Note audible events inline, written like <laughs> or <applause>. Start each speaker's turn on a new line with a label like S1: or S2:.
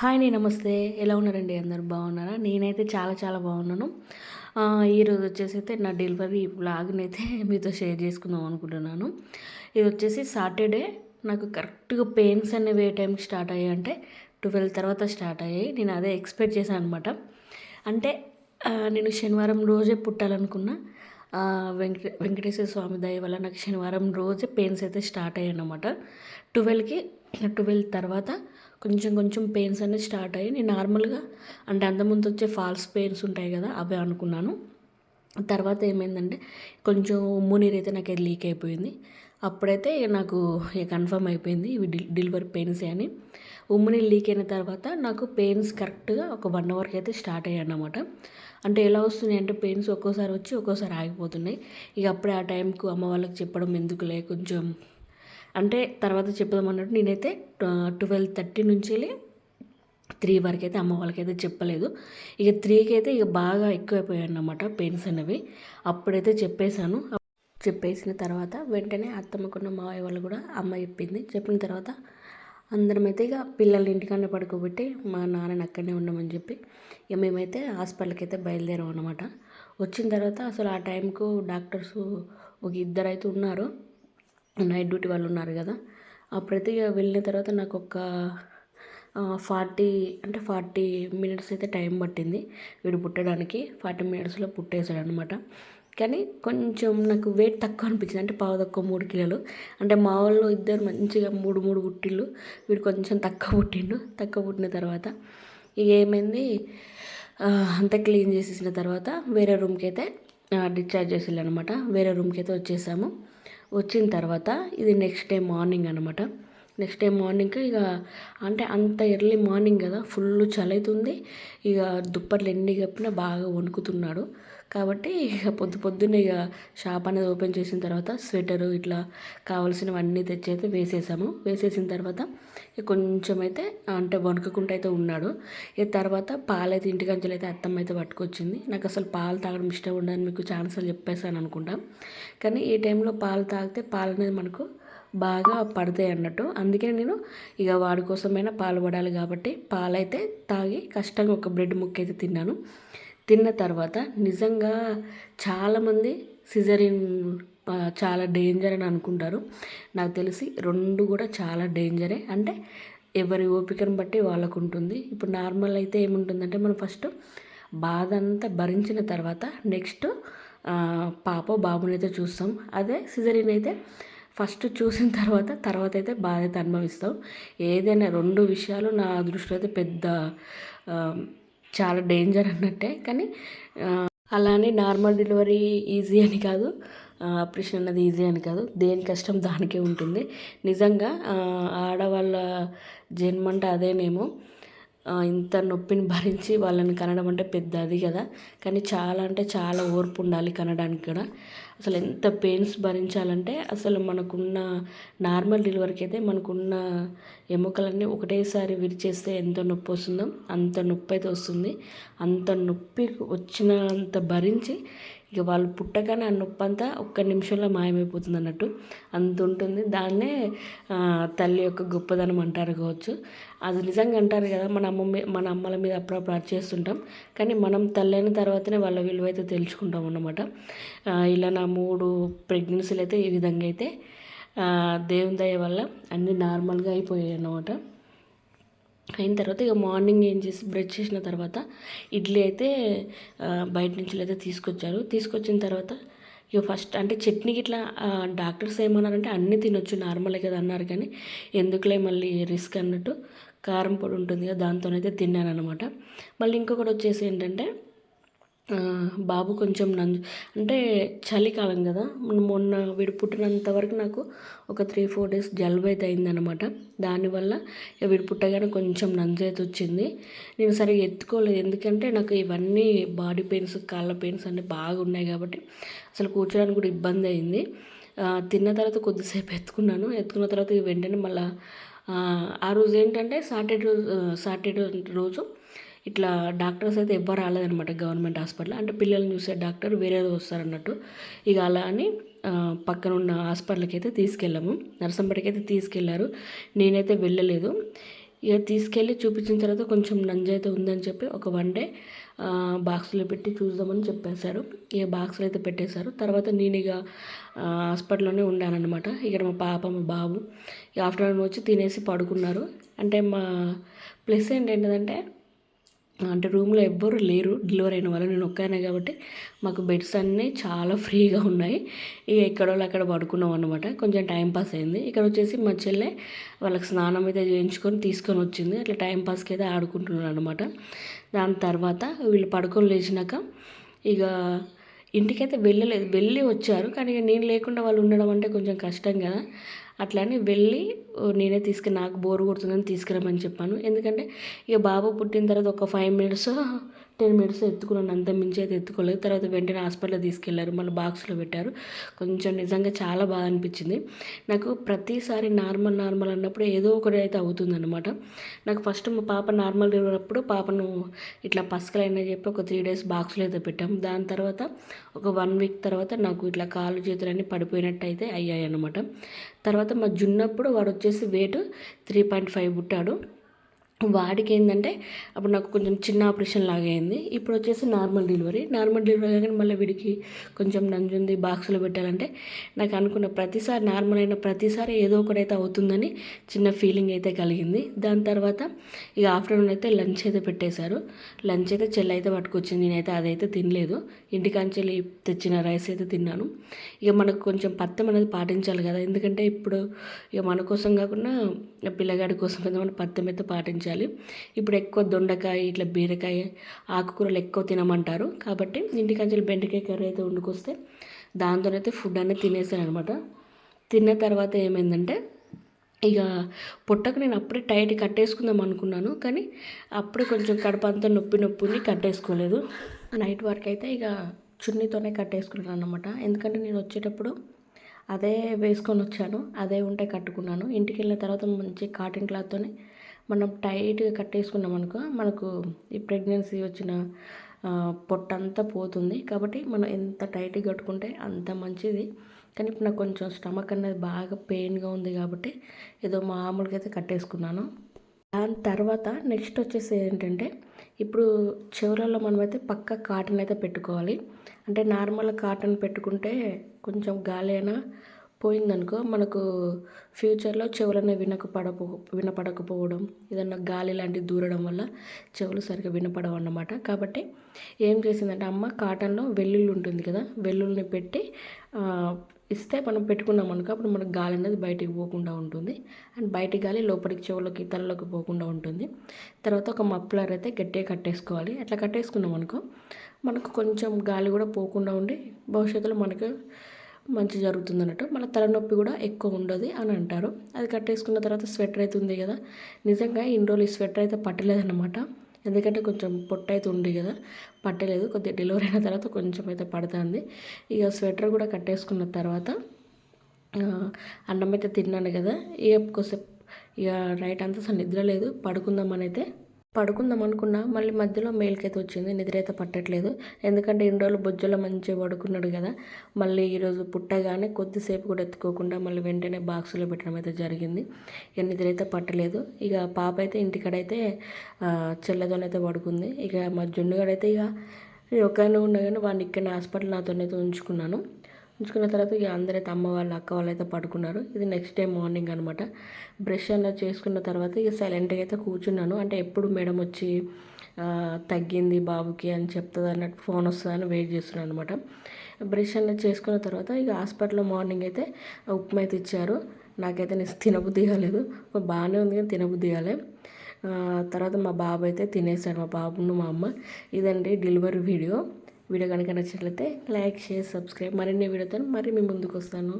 S1: Hi నేను నమస్తే. ఎలా ఉన్నారండి? అందరు బాగున్నారా? నేనైతే చాలా చాలా బాగున్నాను. ఈరోజు వచ్చేసి అయితే నా డెలివరీ బ్లాగ్ని అయితే <laughs> మీతో షేర్ చేసుకుందాం అనుకుంటున్నాను. ఇది వచ్చేసి సాటర్డే. నాకు కరెక్ట్గా పెయిన్స్ అనేవి ఏ టైంకి స్టార్ట్ అయ్యాయి అంటే ట్వెల్వ్ తర్వాత స్టార్ట్ అయ్యాయి. నేను అదే ఎక్స్పెక్ట్ చేశాను అనమాట అంటే నేను శనివారం రోజే పుట్టాలనుకున్నా. వెంకట వెంకటేశ్వర స్వామి దయ వల్ల నాకు శనివారం రోజే పెయిన్స్ అయితే స్టార్ట్ అయ్యాయి అనమాట ట్వెల్వ్కి ట్వెల్వ్ తర్వాత కొంచెం కొంచెం పెయిన్స్ అనేది స్టార్ట్ అయ్యి నేను నార్మల్గా అంటే అంతకుముందు వచ్చే ఫాల్స్ పెయిన్స్ ఉంటాయి కదా అవే అనుకున్నాను. తర్వాత ఏమైందంటే కొంచెం ఉమ్ము నీరు అయితే నాకు అది లీక్ అయిపోయింది. అప్పుడైతే నాకు ఇక కన్ఫర్మ్ అయిపోయింది ఇవి డెలివరీ పెయిన్స్ అని. ఉమ్ము నీరు లీక్ అయిన తర్వాత నాకు పెయిన్స్ కరెక్ట్గా ఒక వన్ అవర్కి అయితే స్టార్ట్ అయ్యాయి అన్నమాట. అంటే ఎలా వస్తున్నాయి అంటే పెయిన్స్ ఒక్కోసారి వచ్చి ఒక్కోసారి ఆగిపోతున్నాయి. ఇక అప్పుడే ఆ టైంకు అమ్మ వాళ్ళకి చెప్పడం ఎందుకులే కొంచెం అంటే తర్వాత చెప్దాం అన్నట్టు నేనైతే ట్వెల్వ్ థర్టీ నుంచి త్రీ వరకు అయితే అమ్మ వాళ్ళకైతే చెప్పలేదు. ఇక త్రీకి అయితే ఇక బాగా ఎక్కువైపోయాయి అన్నమాట పెయిన్స్ అనేవి. అప్పుడైతే చెప్పేశాను. చెప్పేసిన తర్వాత వెంటనే అత్తమ్మకున్న మావయ్య వాళ్ళు కూడా అమ్మ చెప్పింది. చెప్పిన తర్వాత అందరం అయితే ఇక పిల్లల్ని ఇంటికన్నా పడుకోబెట్టి మా నాన్నని అక్కడనే ఉండమని చెప్పి ఇక మేమైతే హాస్పిటల్కి అయితే బయలుదేరాం అనమాట వచ్చిన తర్వాత అసలు ఆ టైంకు డాక్టర్స్ ఒక ఇద్దరు అయితే ఉన్నారు. నైట్ డ్యూటీ వాళ్ళు ఉన్నారు కదా. అప్పుడైతే ఇక వెళ్ళిన తర్వాత నాకు ఒక ఫార్టీ అంటే ఫార్టీ మినిట్స్ అయితే టైం పట్టింది వీడు పుట్టడానికి. ఫార్టీ మినిట్స్లో పుట్టేశాడు అనమాట కానీ కొంచెం నాకు వెయిట్ తక్కువ అనిపించింది. అంటే పావు తక్కువ మూడు కిలోలు. అంటే మా వాళ్ళు ఇద్దరు మంచిగా మూడు మూడు పుట్టిళ్ళు. వీడు కొంచెం తక్కువ పుట్టిండు. తక్కువ పుట్టిన తర్వాత ఇక ఏమైంది? అంతా క్లీన్ చేసేసిన తర్వాత వేరే రూమ్కి అయితే డిశ్చార్జ్ చేసేళ్ళు అనమాట వేరే రూమ్కి అయితే వచ్చేసాము. వచ్చిన తర్వాత ఇది నెక్స్ట్ డే మార్నింగ్ అనమాట నెక్స్ట్ డే మార్నింగ్ ఇక అంటే అంత ఎర్లీ మార్నింగ్ కదా ఫుల్ చలి అవుతుంది ఇక దుప్పట్లు ఎన్ని కప్పినా బాగా వణుకుతున్నాడు. కాబట్టి ఇక పొద్దు పొద్దున్నే ఇక షాప్ అనేది ఓపెన్ చేసిన తర్వాత స్వెటరు ఇట్లా కావాల్సినవన్నీ తెచ్చి అయితే వేసేసాము. వేసేసిన తర్వాత ఇక కొంచెం అయితే అంటే వణుకుకుంటూ అయితే ఉన్నాడు. ఇక తర్వాత పాలైతే ఇంటికంచెలు అయితే అత్తమ్మ అయితే పట్టుకొచ్చింది. నాకు అసలు పాలు తాగడం ఇష్టం ఉండదని మీకు ఛాన్సార్లు చెప్పేసాను అనుకుంటా. కానీ ఈ టైంలో పాలు తాగితే పాలు అనేది మనకు బాగా పడతాయి అన్నట్టు. అందుకే నేను ఇక వాడి కోసమైనా పాలు పడాలి కాబట్టి పాలైతే తాగి కష్టంగా ఒక బ్రెడ్ ముక్క అయితే తిన్నాను. తిన్న తర్వాత నిజంగా చాలామంది సిజరిన్ చాలా డేంజర్ అని అనుకుంటారు. నాకు తెలిసి రెండు కూడా చాలా డేంజరే. అంటే ఎవరి ఓపికను బట్టి వాళ్ళకు ఉంటుంది ఇప్పుడు నార్మల్ అయితే ఏముంటుందంటే మనం ఫస్ట్ బాధ అంతా భరించిన తర్వాత నెక్స్ట్ పాప బాబుని అయితే చూస్తాం. అదే సిజరిన్ అయితే ఫస్ట్ చూసిన తర్వాత తర్వాత అయితే బాధ్యత అనుభవిస్తాం. ఏదైనా రెండు విషయాలు నా దృష్టిలో అయితే పెద్ద చాలా డేంజర్ అన్నట్టే. కానీ అలానే నార్మల్ డెలివరీ ఈజీ అని కాదు. ఆపరేషన్ అన్నది ఈజీ అని కాదు. దేని కష్టం దానికే ఉంటుంది. నిజంగా ఆడవాళ్ళ జన్మ అంటే అదేనేమో. ఇంత నొప్పిని భరించి వాళ్ళని కనడం అంటే పెద్ద అది కదా. కానీ చాలా అంటే చాలా ఓర్పు ఉండాలి కనడానికి కూడా. అసలు ఎంత పెయిన్స్ భరించాలంటే అసలు మనకున్న నార్మల్ డెలివరీకి అయితే మనకున్న ఎముకలన్నీ ఒకటేసారి విరిచేస్తే ఎంత నొప్పి వస్తుందో అంత నొప్పి అయితే వస్తుంది. అంత నొప్పి వచ్చినంత భరించి ఇక వాళ్ళు పుట్టగానే ఆ నొప్పి అంతా ఒక్క నిమిషంలో మాయమైపోతుంది అన్నట్టు అంత ఉంటుంది దాన్నే తల్లి యొక్క గొప్పదనం అంటారు కావచ్చు. అది నిజంగా అంటారు కదా మన అమ్మ మన అమ్మల మీద అప్పుడప్పుడు అది చేస్తుంటాం కానీ మనం తల్లి అయిన తర్వాతనే వాళ్ళ విలువ అయితే తెలుసుకుంటాం అన్నమాట. ఇలా నా మూడు ప్రెగ్నెన్సీలు అయితే ఈ విధంగా అయితే దేవుని దయ వల్ల అన్నీ నార్మల్గా అయిపోయాయి అన్నమాట. అయిన తర్వాత ఇక మార్నింగ్ ఏం చేసి బ్రష్ చేసిన తర్వాత ఇడ్లీ అయితే బయట నుంచి అయితే తీసుకొచ్చారు. తీసుకొచ్చిన తర్వాత ఇక ఫస్ట్ అంటే చట్నీకి ఇట్లా డాక్టర్స్ ఏమన్నారంటే అన్నీ తినొచ్చు నార్మలే కదా అన్నారు కానీ ఎందుకులే మళ్ళీ రిస్క్ అన్నట్టు కారం పొడి ఉంటుంది కదా దాంతోనైతే తిన్నాను అనమాట మళ్ళీ ఇంకొకటి వచ్చేసి ఏంటంటే బాబు కొంచెం నందు అంటే చలికాలం కదా. మొన్న- వీడు పుట్టినంత వరకు నాకు ఒక త్రీ ఫోర్ డేస్ జలుబు అయితే అయిందనమాట దానివల్ల ఇక వీడు పుట్టగానే కొంచెం నంజు అయితే వచ్చింది నేను సరిగా ఎత్తుకోలేదు. ఎందుకంటే నాకు ఇవన్నీ బాడీ పెయిన్స్ కాళ్ళ పెయిన్స్ అన్నీ బాగా ఉన్నాయి కాబట్టి అసలు కూర్చోడానికి కూడా ఇబ్బంది అయింది. తిన్న తర్వాత కొద్దిసేపు ఎత్తుకున్నాను. ఎత్తుకున్న తర్వాత వెంటనే మళ్ళీ ఆ రోజు ఏంటంటే సాటర్డే రోజు సాటర్డే రోజు ఇట్లా డాక్టర్స్ అయితే ఎవ్వరు రాలేదనమాట గవర్నమెంట్ హాస్పిటల్. అంటే పిల్లల్ని చూసే డాక్టర్ వేరే వస్తారన్నట్టు. ఇక అలా అని పక్కన ఉన్న హాస్పిటల్కి అయితే తీసుకెళ్ళాము. నర్సంపేటకి అయితే తీసుకెళ్ళారు నేనైతే వెళ్ళలేదు. ఇక తీసుకెళ్ళి చూపించిన తర్వాత కొంచెం నంజు అయితే ఉందని చెప్పి ఒక వన్ డే బాక్స్లో పెట్టి చూద్దామని చెప్పేశారు. ఇక బాక్స్లో అయితే పెట్టేశారు. తర్వాత నేను ఇక హాస్పిటల్లోనే ఉన్నానన్నమాట ఇక్కడ మా పాప మా బాబు ఇక ఆఫ్టర్నూన్ వచ్చి తినేసి పడుకున్నారు. అంటే మా ప్లస్ ఏంటంటే అంటే రూమ్లో ఎవ్వరు లేరు డెలివరీ అయిన వాళ్ళు. నేను ఒక్కనే కాబట్టి మాకు బెడ్స్ అన్నీ చాలా ఫ్రీగా ఉన్నాయి. ఇక ఎక్కడో అక్కడ పడుకున్నాం అనమాట కొంచెం టైం పాస్ అయింది. ఇక్కడ వచ్చేసి మా చెల్లె వాళ్ళకి స్నానం అయితే చేయించుకొని తీసుకొని వచ్చింది. అట్లా టైం పాస్కి అయితే ఆడుకుంటున్నారు అనమాట దాని తర్వాత వీళ్ళు పడుకొని లేచినాక ఇక ఇంటికైతే వెళ్ళలేదు. వెళ్ళి వచ్చారు. కానీ నేను లేకుండా వాళ్ళు ఉండడం అంటే కొంచెం కష్టం కదా. అట్లని వెళ్ళి నేనే తీసుకుని నాకు బోర్ కొడుతుందని తీసుకురమ్మని చెప్పాను. ఎందుకంటే ఇక బాబు పుట్టిన తర్వాత ఒక ఫైవ్ మినిట్స్ టెన్ మినిట్స్ ఎత్తుకున్నాను. అంత మించి అయితే ఎత్తుకోలేదు. తర్వాత వెంటనే హాస్పిటల్లో తీసుకెళ్ళారు. మళ్ళీ బాక్స్లో పెట్టారు. కొంచెం నిజంగా చాలా బాగా అనిపించింది. నాకు ప్రతిసారి నార్మల్ నార్మల్ అన్నప్పుడు ఏదో ఒకటి అయితే అవుతుందన్నమాట. నాకు ఫస్ట్ మా పాప నార్మల్ అప్పుడు పాపను ఇట్లా పసుకలైనా చెప్పి ఒక త్రీ డేస్ బాక్స్లో అయితే పెట్టాం. దాని తర్వాత ఒక వన్ వీక్ తర్వాత నాకు ఇట్లా కాళ్ళు చేతులన్నీ పడిపోయినట్టు అయితే అయ్యాయి అనమాట తర్వాత మా జున్నప్పుడు వాడు వచ్చేసి వెయిట్ త్రీ పాయింట్ ఫైవ్ పుట్టాడు. వాడికి ఏంటంటే అప్పుడు నాకు కొంచెం చిన్న ఆపరేషన్ లాగా అయింది ఇప్పుడు వచ్చేసి నార్మల్ డెలివరీ. నార్మల్ డెలివరీ కానీ మళ్ళీ వీడికి కొంచెం నంజుంది బాక్స్లో పెట్టాలంటే నాకు అనుకున్న ప్రతిసారి నార్మల్ అయిన ప్రతిసారి ఏదో ఒకటైతే అవుతుందని చిన్న ఫీలింగ్ అయితే కలిగింది. దాని తర్వాత ఇక ఆఫ్టర్నూన్ అయితే లంచ్ అయితే పెట్టేశారు. లంచ్ అయితే చెల్లి అయితే పట్టుకొచ్చింది. నేనైతే అదైతే తినలేదు. ఇంటికాంచెల్లి తెచ్చిన రైస్ అయితే తిన్నాను. ఇక మనకు కొంచెం పత్యం అనేది పాటించాలి కదా. ఎందుకంటే ఇప్పుడు ఇక మన కోసం కాకుండా పిల్లగాడి కోసం అయితే మనం పత్తం అయితే పాటించాలి. ఉంచాలి ఇప్పుడు ఎక్కువ దొండకాయ ఇట్లా బీరకాయ ఆకుకూరలు ఎక్కువ తినమంటారు. కాబట్టి ఇంటికంచెలు బెండకాయ కర్రీ అయితే వండుకొస్తే దాంతోనైతే ఫుడ్ అనేది తినేసాను అనమాట తిన్న తర్వాత ఏమైందంటే ఇక పొట్టకు నేను అప్పుడే టైట్ కట్టేసుకుందాం అనుకున్నాను. కానీ అప్పుడే కొంచెం కడప అంతా నొప్పి ఉండి కట్టేసుకోలేదు. నైట్ వరకు అయితే ఇక చున్నీతోనే కట్టేసుకున్నాను అనమాట ఎందుకంటే నేను వచ్చేటప్పుడు అదే వేసుకొని వచ్చాను అదే ఉంటే కట్టుకున్నాను. ఇంటికి వెళ్ళిన తర్వాత మంచి కాటన్ క్లాత్తోనే మనం టైట్గా కట్టేసుకున్నాం అనుకో మనకు ఈ ప్రెగ్నెన్సీ వచ్చిన పొట్టంతా పోతుంది. కాబట్టి మనం ఎంత టైట్గా కట్టుకుంటే అంత మంచిది. కానీ ఇప్పుడు నాకు కొంచెం స్టమక్ అనేది బాగా పెయిన్గా ఉంది కాబట్టి ఏదో మామూలుగా అయితే కట్టేసుకున్నాను. దాని తర్వాత నెక్స్ట్ వచ్చేసి ఏంటంటే ఇప్పుడు చివరల్లో మనమైతే పక్క కాటన్ అయితే పెట్టుకోవాలి. అంటే నార్మల్ కాటన్ పెట్టుకుంటే కొంచెం గాలి అయినా పోయిందనుకో మనకు ఫ్యూచర్లో చెవులను వినకపడపో వినపడకపోవడం ఏదన్నా గాలి లాంటివి దూరడం వల్ల చెవులు సరిగ్గా వినపడవు అన్నమాట. కాబట్టి ఏం చేసిందంటే అమ్మ కాటన్లో వెల్లుల్లి ఉంటుంది కదా వెల్లుల్ని పెట్టి ఇస్తే మనం పెట్టుకున్నాం అనుకో అప్పుడు మనకు గాలి అనేది బయటికి పోకుండా ఉంటుంది. అండ్ బయటి గాలి లోపలికి చెవులకి తలలోకి పోకుండా ఉంటుంది. తర్వాత ఒక మఫ్లర్ అయితే గట్టిగా కట్టేసుకోవాలి. అట్లా కట్టేసుకున్నాం అనుకో మనకు కొంచెం గాలి కూడా పోకుండా ఉండి భవిష్యత్తులో మనకు మంచి జరుగుతుంది అన్నట్టు మళ్ళీ తలనొప్పి కూడా ఎక్కువ ఉండదు అని అంటారు. అది కట్టేసుకున్న తర్వాత స్వెటర్ అయితే ఉంది కదా. నిజంగా ఇన్ని రోజులు ఈ స్వెటర్ అయితే పట్టలేదన్నమాట. ఎందుకంటే కొంచెం పొట్ట అయితే ఉంది కదా. పట్టలేదు. కొద్దిగా డెలివరీ అయిన తర్వాత కొంచెం అయితే పడుతుంది. ఇక స్వెటర్ కూడా కట్టేసుకున్న తర్వాత అన్నం అయితే తిన్నాను కదా. ఇక కొద్దిసేపు ఇక నైట్ అంతా నిద్ర లేదు. పడుకుందామని అయితే పడుకుందాం అనుకున్నా మళ్ళీ మధ్యలో మేలుకైతే వచ్చింది నిద్ర అయితే పట్టట్లేదు. ఎందుకంటే ఇన్ని రోజులు బొజ్జలో మంచిగా పడుకున్నాడు కదా. మళ్ళీ ఈరోజు పుట్టగానే కొద్దిసేపు కూడా ఎత్తుకోకుండా మళ్ళీ వెంటనే బాక్సులో పెట్టడం అయితే జరిగింది. ఇక నిద్ర అయితే పట్టలేదు. ఇక పాప అయితే ఇంటికాడైతే చెల్లెతోనైతే పడుకుంది. ఇక మా జున్నుగాడైతే ఇక ఒకనే ఉన్నా కానీ వాడిని ఇక్కడ హాస్పిటల్ నాతోనైతే ఉంచుకున్నాను. ఉంచుకున్న తర్వాత ఇక అందరైతే అమ్మ వాళ్ళు అక్క వాళ్ళు అయితే పడుకున్నారు. ఇది నెక్స్ట్ డే మార్నింగ్ అనమాట బ్రష్ అన్నది చేసుకున్న తర్వాత ఇక సైలెంట్గా అయితే కూర్చున్నాను. అంటే ఎప్పుడు మేడం వచ్చి తగ్గింది బాబుకి అని చెప్తుంది అన్నట్టు ఫోన్ వస్తుందని వెయిట్ చేస్తున్నాను అనమాట బ్రష్ అన్నది చేసుకున్న తర్వాత ఇక హాస్పిటల్లో మార్నింగ్ అయితే ఉప్మా అయితే ఇచ్చారు. నాకైతే నేను తినబుద్ధి కాలేదు. బాగానే ఉంది కానీ తినబుద్ధి కాలే. తర్వాత మా బాబు అయితే తినేసాడు. మా బాబును మా అమ్మ. ఇదండి డెలివరీ వీడియో వీడియో కనుక నచ్చినట్లయితే లైక్ షేర్ సబ్స్క్రైబ్. మరిన్ని వీడియోతో మరి మీ ముందుకు వస్తాను.